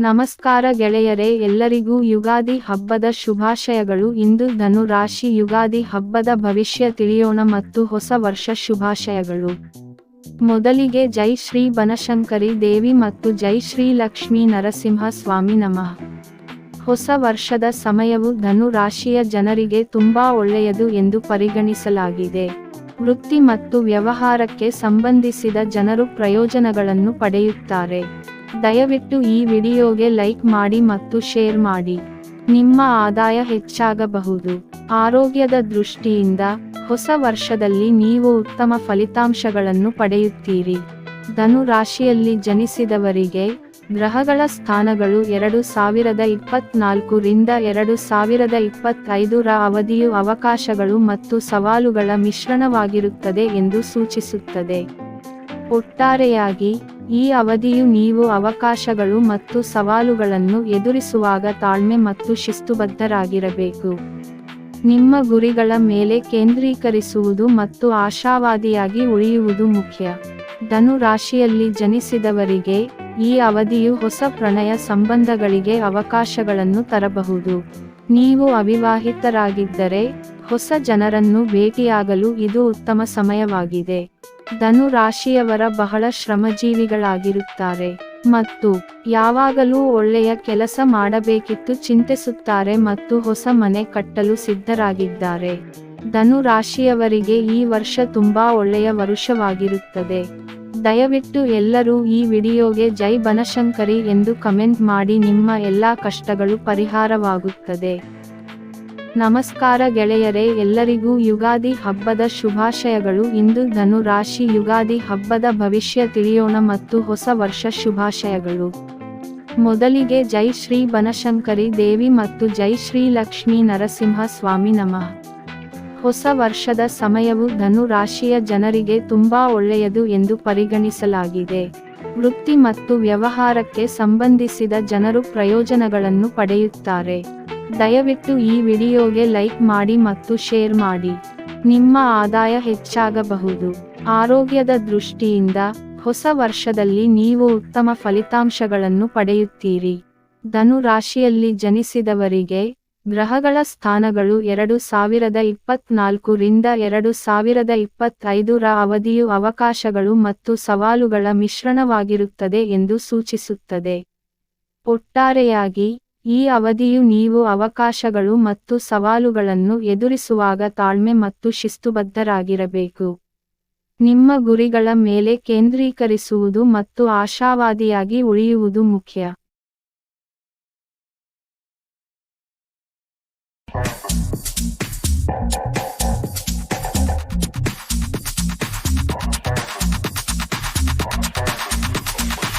ನಮಸ್ಕಾರ ಗೆಳೆಯರೇ, ಎಲ್ಲರಿಗೂ ಯುಗಾದಿ ಹಬ್ಬದ ಶುಭಾಶಯಗಳು. ಇಂದು ಧನು ರಾಶಿ ಯುಗಾದಿ ಹಬ್ಬದ ಭವಿಷ್ಯ ತಿಳಿಯೋಣ ಮತ್ತು ಹೊಸ ವರ್ಷ ಶುಭಾಶಯಗಳು. ಮೊದಲಿಗೆ ಜೈ ಶ್ರೀ ಬನಶಂಕರಿ ದೇವಿ ಮತ್ತು ಜೈ ಶ್ರೀ ಲಕ್ಷ್ಮೀ ನರಸಿಂಹ ಸ್ವಾಮಿ ನಮಃ. ಹೊಸ ವರ್ಷದ ಸಮಯವು ಧನು ರಾಶಿಯ ಜನರಿಗೆ ತುಂಬಾ ಒಳ್ಳೆಯದು ಎಂದು ಪರಿಗಣಿಸಲಾಗಿದೆ. ವೃತ್ತಿ ಮತ್ತು ವ್ಯವಹಾರಕ್ಕೆ ಸಂಬಂಧಿಸಿದ ಜನರು ಪ್ರಯೋಜನಗಳನ್ನು ಪಡೆಯುತ್ತಾರೆ. ದಯವಿಟ್ಟು ಈ ವಿಡಿಯೋಗೆ ಲೈಕ್ ಮಾಡಿ ಮತ್ತು ಶೇರ್ ಮಾಡಿ. ನಿಮ್ಮ ಆದಾಯ ಹೆಚ್ಚಾಗಬಹುದು. ಆರೋಗ್ಯದ ದೃಷ್ಟಿಯಿಂದ ಹೊಸ ವರ್ಷದಲ್ಲಿ ನೀವು ಉತ್ತಮ ಫಲಿತಾಂಶಗಳನ್ನು ಪಡೆಯುತ್ತೀರಿ. ಧನು ರಾಶಿಯಲ್ಲಿ ಜನಿಸಿದವರಿಗೆ ಗ್ರಹಗಳ ಸ್ಥಾನಗಳು ಎರಡು ಸಾವಿರದ ಇಪ್ಪತ್ನಾಲ್ಕು ರಿಂದ ಎರಡು ಸಾವಿರದ ಇಪ್ಪತ್ತೈದರ ಅವಧಿಯು ಅವಕಾಶಗಳು ಮತ್ತು ಸವಾಲುಗಳ ಮಿಶ್ರಣವಾಗಿರುತ್ತದೆ ಎಂದು ಸೂಚಿಸುತ್ತದೆ. ಒಟ್ಟಾರೆಯಾಗಿ ಈ ಅವಧಿಯು ನೀವು ಅವಕಾಶಗಳು ಮತ್ತು ಸವಾಲುಗಳನ್ನು ಎದುರಿಸುವಾಗ ತಾಳ್ಮೆ ಮತ್ತು ಶಿಸ್ತುಬದ್ಧರಾಗಿರಬೇಕು. ನಿಮ್ಮ ಗುರಿಗಳ ಮೇಲೆ ಕೇಂದ್ರೀಕರಿಸುವುದು ಮತ್ತು ಆಶಾವಾದಿಯಾಗಿ ಉಳಿಯುವುದು ಮುಖ್ಯ. ಧನು ರಾಶಿಯಲ್ಲಿ ಜನಿಸಿದವರಿಗೆ ಈ ಅವಧಿಯು ಹೊಸ ಪ್ರಣಯ ಸಂಬಂಧಗಳಿಗೆ ಅವಕಾಶಗಳನ್ನು ತರಬಹುದು. ನೀವು ಅವಿವಾಹಿತರಾಗಿದ್ದರೆ ಹೊಸ ಜನರನ್ನು ಭೇಟಿಯಾಗಲು ಇದು ಉತ್ತಮ ಸಮಯವಾಗಿದೆ. ಧನು ರಾಶಿಯವರ ಬಹಳ ಶ್ರಮಜೀವಿಗಳಾಗಿರುತ್ತಾರೆ ಮತ್ತು ಯಾವಾಗಲೂ ಒಳ್ಳೆಯ ಕೆಲಸ ಮಾಡಬೇಕಿತ್ತು ಚಿಂತಿಸುತ್ತಾರೆ ಮತ್ತು ಹೊಸ ಮನೆ ಕಟ್ಟಲು ಸಿದ್ಧರಾಗಿದ್ದಾರೆ. ಧನು ರಾಶಿಯವರಿಗೆ ಈ ವರ್ಷ ತುಂಬಾ ಒಳ್ಳೆಯ ವರುಷವಾಗಿರುತ್ತದೆ. ದಯವಿಟ್ಟು ಎಲ್ಲರೂ ಈ ವಿಡಿಯೋಗೆ ಜೈ ಬನಶಂಕರಿ ಎಂದು ಕಮೆಂಟ್ ಮಾಡಿ ನಿಮ್ಮ ಎಲ್ಲಾ ಕಷ್ಟಗಳು ಪರಿಹಾರವಾಗುತ್ತದೆ. ನಮಸ್ಕಾರ ಗೆಳೆಯರೇ, ಎಲ್ಲರಿಗೂ ಯುಗಾದಿ ಹಬ್ಬದ ಶುಭಾಶಯಗಳು. ಇಂದು ಧನು ರಾಶಿ ಯುಗಾದಿ ಹಬ್ಬದ ಭವಿಷ್ಯ ತಿಳಿಯೋಣ ಮತ್ತು ಹೊಸ ವರ್ಷ ಶುಭಾಶಯಗಳು. ಮೊದಲಿಗೆ ಜೈ ಶ್ರೀ ಬನಶಂಕರಿ ದೇವಿ ಮತ್ತು ಜೈ ಶ್ರೀ ಲಕ್ಷ್ಮೀ ನರಸಿಂಹ ಸ್ವಾಮಿ ನಮಃ. ಹೊಸ ವರ್ಷದ ಸಮಯವು ಧನು ರಾಶಿಯ ಜನರಿಗೆ ತುಂಬಾ ಒಳ್ಳೆಯದು ಎಂದು ಪರಿಗಣಿಸಲಾಗಿದೆ. ವೃತ್ತಿ ಮತ್ತು ವ್ಯವಹಾರಕ್ಕೆ ಸಂಬಂಧಿಸಿದ ಜನರು ಪ್ರಯೋಜನಗಳನ್ನು ಪಡೆಯುತ್ತಾರೆ. ದಯವಿಟ್ಟು ಈ ವಿಡಿಯೋಗೆ ಲೈಕ್ ಮಾಡಿ ಮತ್ತು ಶೇರ್ ಮಾಡಿ. ನಿಮ್ಮ ಆದಾಯ ಹೆಚ್ಚಾಗಬಹುದು. ಆರೋಗ್ಯದ ದೃಷ್ಟಿಯಿಂದ ಹೊಸ ವರ್ಷದಲ್ಲಿ ನೀವು ಉತ್ತಮ ಫಲಿತಾಂಶಗಳನ್ನು ಪಡೆಯುತ್ತೀರಿ. ಧನು ರಾಶಿಯಲ್ಲಿ ಜನಿಸಿದವರಿಗೆ ಗ್ರಹಗಳ ಸ್ಥಾನಗಳು ಎರಡು ಸಾವಿರದ ಇಪ್ಪತ್ನಾಲ್ಕು ರಿಂದ ಎರಡು ಸಾವಿರದ ಇಪ್ಪತ್ತೈದರ ಅವಧಿಯು ಅವಕಾಶಗಳು ಮತ್ತು ಸವಾಲುಗಳ ಮಿಶ್ರಣವಾಗಿರುತ್ತದೆ ಎಂದು ಸೂಚಿಸುತ್ತದೆ. ಒಟ್ಟಾರೆಯಾಗಿ ಈ ಅವಧಿಯು ನೀವು ಅವಕಾಶಗಳು ಮತ್ತು ಸವಾಲುಗಳನ್ನು ಎದುರಿಸುವಾಗ ತಾಳ್ಮೆ ಮತ್ತು ಶಿಸ್ತುಬದ್ಧರಾಗಿರಬೇಕು. ನಿಮ್ಮ ಗುರಿಗಳ ಮೇಲೆ ಕೇಂದ್ರೀಕರಿಸುವುದು ಮತ್ತು ಆಶಾವಾದಿಯಾಗಿ ಉಳಿಯುವುದು ಮುಖ್ಯ.